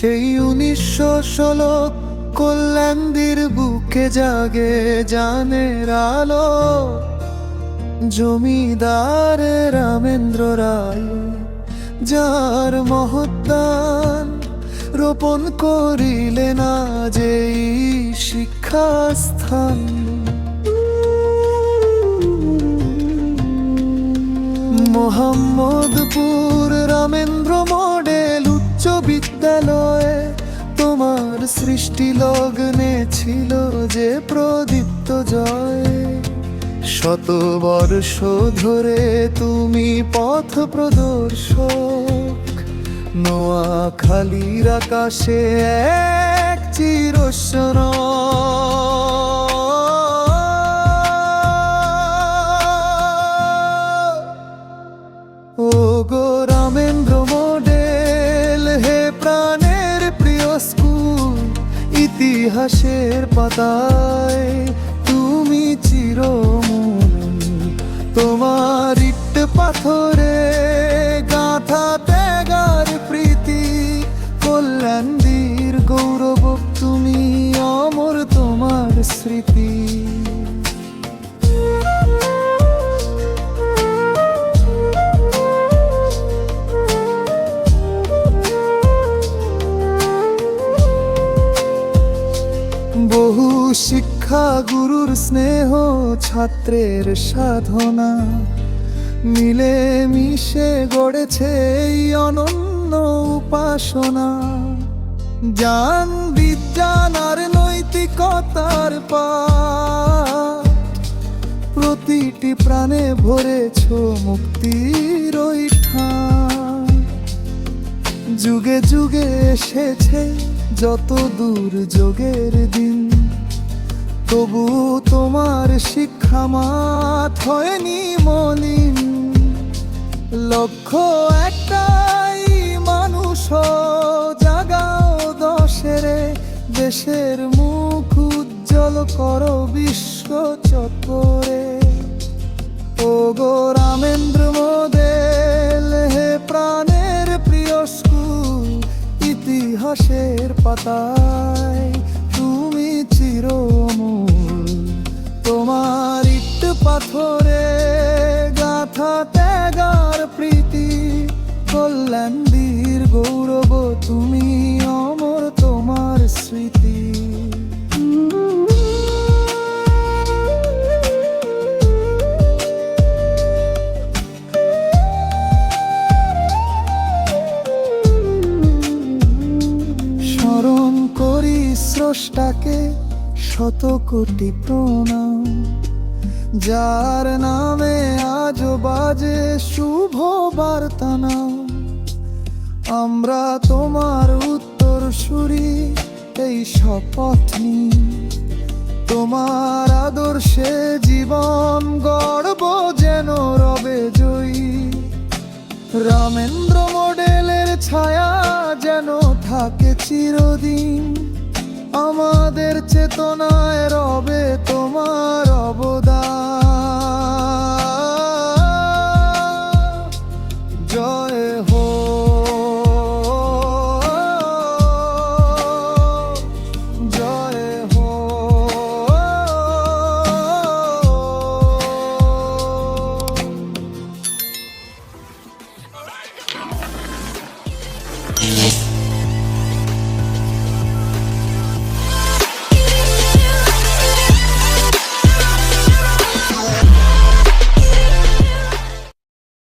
সেই উনিশশো ষোলো কল্যাণীর বুকে জাগে জানের আলো। জমিদার রামেন্দ্র রায় যার মহত্তান রোপণ করিলেন যে শিক্ষাস্থান। মোহাম্মদপুর রামেন্দ্র উচ্চ বিদ্যালয়ে তোমার সৃষ্টি লগ্নে ছিল যে প্রদীপ্ত জয়। শত বর্ষ ধরে তুমি পথ প্রদর্শক। নোয়া খালির আকাশে এক চিরস্বর ইতিহাসের পাতায় বহু শিক্ষা, গুরুর স্নেহ, ছাত্রের সাধনা। মিলে মিশে গড়েছে এই অনন্য উপাসনা। জ্ঞান, বিজ্ঞান আর নৈতিকতার প্রতিটি প্রাণে ভরেছ মুক্তির যুগে যুগে এসেছে যত দূর যোগের দিন, তবু তোমার শিক্ষা মাত হয়নি মলিন। লক্ষ্য একটাই, মানুষ জাগাও দশেরে, দেশের মুখ উজ্জ্বল করো বিশ্ব চত্বরে। ও গো রামেন্দ্র ইতিহাসের পাতায় তুমি চিরমূল। তোমার ইট পাথরে গাথা ত্যাগার প্রীতি কল্যাণীর গৌরব, তুমি অমর তোমার স্মৃতি। স্রষ্টাকে শত কোটি প্রণাম। যার নামে আজ বাজে শুভ বার্তা নাও আমরা তোমার উত্তর সুরি এই শপথ নিই। তোমার আদর্শে জীবন গড়ব যেন রবে জয়ী। রামেন্দ্র মডেলের ছায়া যেন থাকে চিরদিন। আমাদের চেতনায় রবে তোমার অবদান।